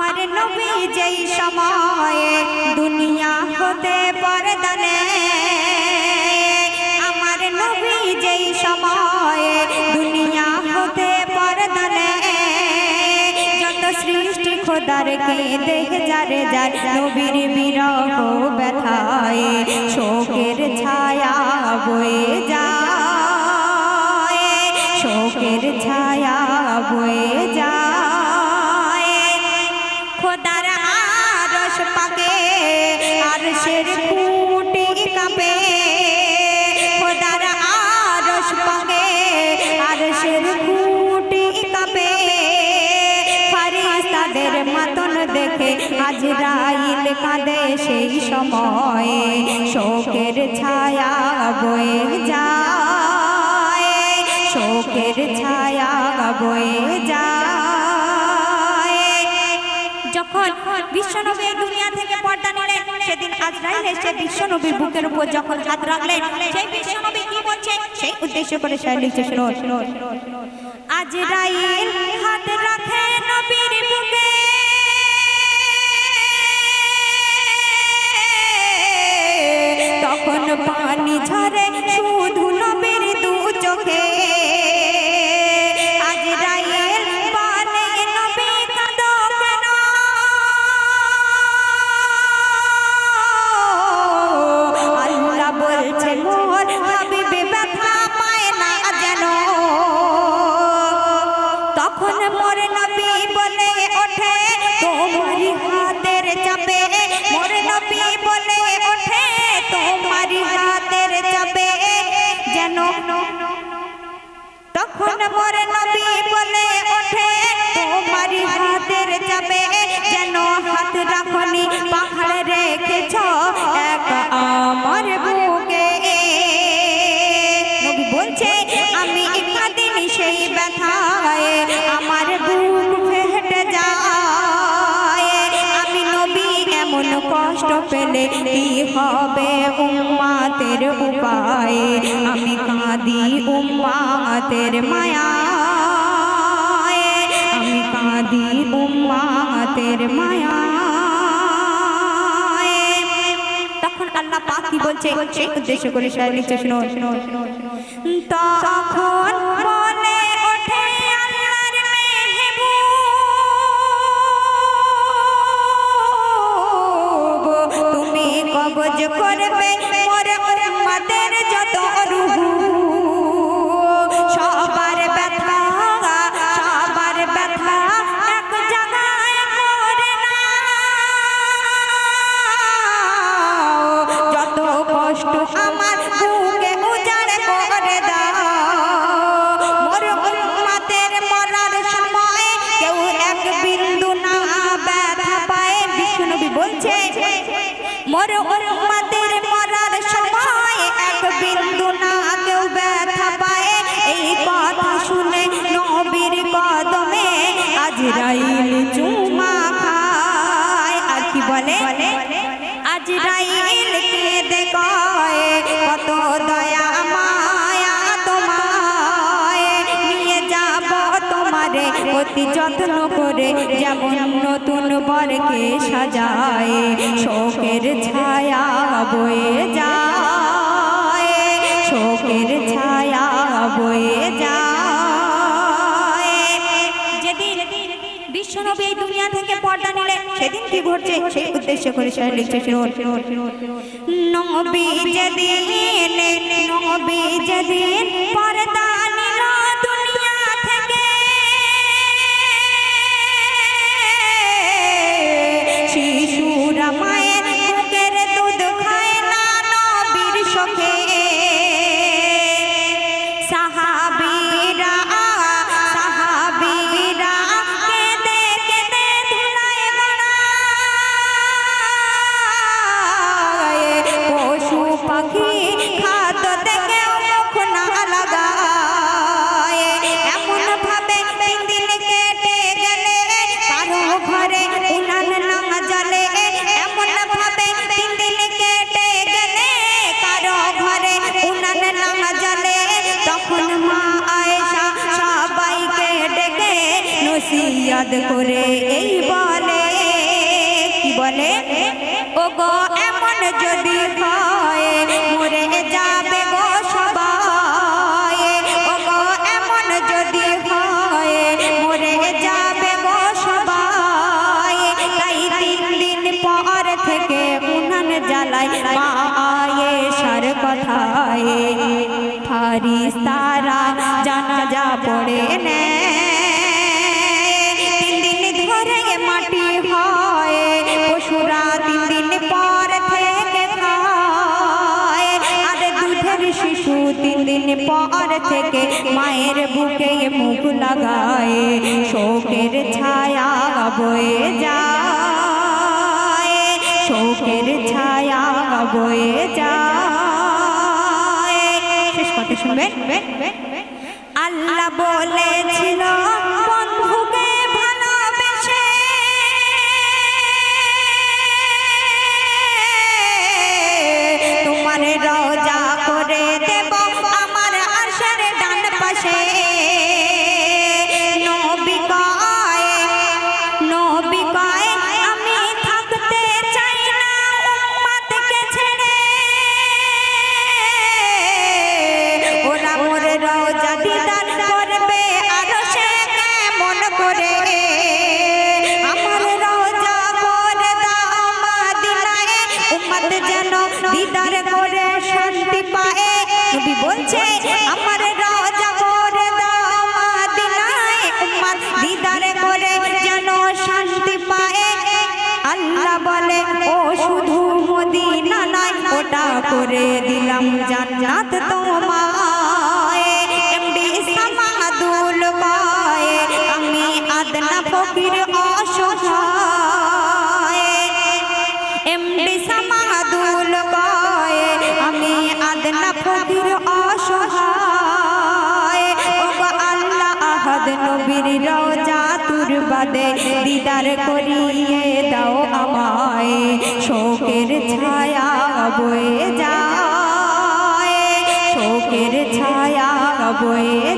আমার নবী যেই সময়ে দুনিয়া হতে পরদানে, আমার নবী যেই সময়ে দুনিয়া হতে পরদানে, যত সৃষ্টি খোদারকে দেখে যারে যার নবীর বিরহ ব্যথায়, শোকের ছায়া বয়ে যায়, শোকের ছায়া বয়ে আজরাইল কাঁদে সেই সময়ে, শোকের ছায়া বয়ে যায়, শোকের ছায়া বয়ে যায়। যখন বিশ্বনবী দুনিয়া থেকে পর্দা নিলেন, সেদিন আজরাইল এসে বিশ্বনবীর বুকের উপর যখন হাত রাখলেন, সেই বিশ্বনবী কি বলছে? সেই উদ্দেশ্য করে সে আজরাইল হাত বলে ওঠে, তোমারি হাতের চাপে যেন। তখন মোর নবী বলে ওঠে, তোমারি হাতের চাপে যেন হাত রাখনি, পাহাড়ে রেখেছ এক আমার বুকে। বলছে, আমি কাঁদিনি সেই ব্যথায় পেলে কি হবে উম্মাতের উপায়? আমি কাঁদি উম্মাতের মায়া আমি কাঁদি উম্মাতের মায়া তখন আল্লাহ কি বলছে? উদ্দেশ্য করে শায়র লিখছে, শুনো। তখন কবজ করবে মোর উম্মতের যত রুহু। সবার ব্যথা সবার ব্যথা এক জায়গায় করে না। যত কষ্ট আমার অতি যত্ন করে যেমন নতুন বরকে সাজায়, শোকের ছায়া বয়ে যায়, শোকের ছায়া বয়ে যায়। এই দুনিয়া থেকে সেদিন কি ঘটছে? সেই উদ্দেশ্য করে নবী যেদিন নবী যেদিন বলে ও গো এমন যদি হয়, মরে যাবে গো সবাই। ও গো এমন যদি হয়, মরে যাবে গো সবাই। তাই তিন দিন পর থেকে উনান জ্বালায় মায়ে সার কথায়। ফারিস তারা জানাজা পড়ে নেয়। পর থেকে মায়ের বুকে মুখ লাগায়, শোকের ছায়া বয়ে যায়, শোকের ছায়া বয়ে যায়। শেষ কথা শুনবেন? আল্লাহ বলেছিল ওটা করে দিলাম জান্নাত এমডি সামাদুল আমি আদনা ফকির অসহায়। এমডি সামাদুল আমি আদনা ফকির অসহায়। ও আল্লাহ আহাদ নবীর রওজা বাদে দিদার করিয়ে দাও আমায়। শোকের ছায়া বয়ে যায় শোকের ছায়া বয়ে